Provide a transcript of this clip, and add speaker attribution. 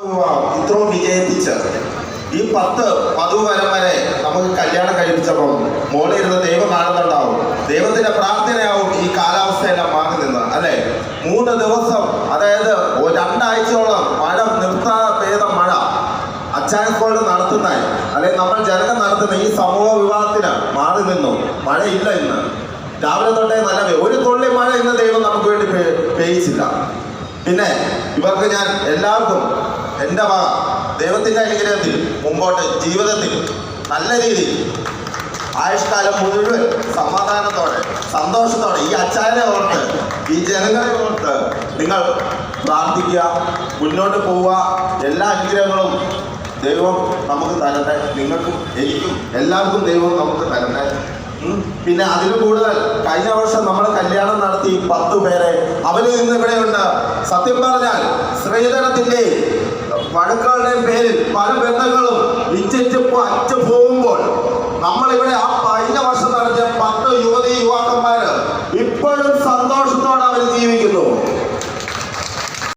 Speaker 1: ഇത്രയും വിജയിപ്പിച്ച് ഈ പത്ത് പതുവരം വരെ നമുക്ക് കല്യാണം കഴിപ്പിച്ചപ്പോൾ മോളിൽ ഇരുന്ന് ദൈവം കാണുന്നുണ്ടാവും. ദൈവത്തിന്റെ പ്രാർത്ഥനയാവും ഈ കാലാവസ്ഥയെല്ലാം മാറി നിന്ന് അല്ലെ? മൂന്ന് ദിവസം അതായത് രണ്ടാഴ്ചയോളം മഴ നിർത്താതെ പെയ്ത മഴ അച്ചായക്കോട് നടത്തുന്ന. അല്ലെ നമ്മൾ ജനകം നടത്തുന്ന ഈ സമൂഹ വിവാഹത്തിന് മാറി നിന്നു. മഴയില്ല ഇന്ന്. രാവിലെ തൊട്ടേ നല്ല ഒരു തുള്ളി മഴ ഇന്ന് ദൈവം നമുക്ക് വേണ്ടി പെയ്യിച്ചില്ല. പിന്നെ ഇവർക്ക് ഞാൻ എല്ലാവർക്കും എന്റെ വക ദൈവത്തിന്റെ അനുഗ്രഹത്തിൽ മുമ്പോട്ട് ജീവിതത്തിൽ നല്ല രീതിയിൽ ആയുഷ്കാലം മുഴുവൻ സമാധാനത്തോടെ സന്തോഷത്തോടെ ഈ അച്ചാരെ ഓർത്ത് ഈ ജനങ്ങളെ ഓർത്ത് നിങ്ങൾ പ്രാർത്ഥിക്കുക മുന്നോട്ട് പോവുക. എല്ലാ അനുഗ്രഹങ്ങളും ദൈവം നമുക്ക് തരട്ടെ. നിങ്ങൾക്കും എനിക്കും എല്ലാവർക്കും ദൈവം നമുക്ക് തരട്ടെ. പിന്നെ അതിൽ കൂടുതൽ കഴിഞ്ഞ വർഷം നമ്മൾ കല്യാണം നടത്തി പത്ത് പേരെ. അവർ ഇന്ന് ഇവിടെയുണ്ട്. സത്യം പറഞ്ഞാൽ സ്ത്രീധനത്തിന്റെ വഴക്കുകളുടെയും പേരിൽ പല ബന്ധങ്ങളും ഇച്ചിച്ച് അറ്റ പോകുമ്പോൾ നമ്മളിവിടെ ആ കഴിഞ്ഞ വർഷം നടത്തിയ പത്ത് യുവതി യുവാക്കന്മാര് ഇപ്പോഴും സന്തോഷത്തോടെ അവർ ജീവിക്കുന്നു.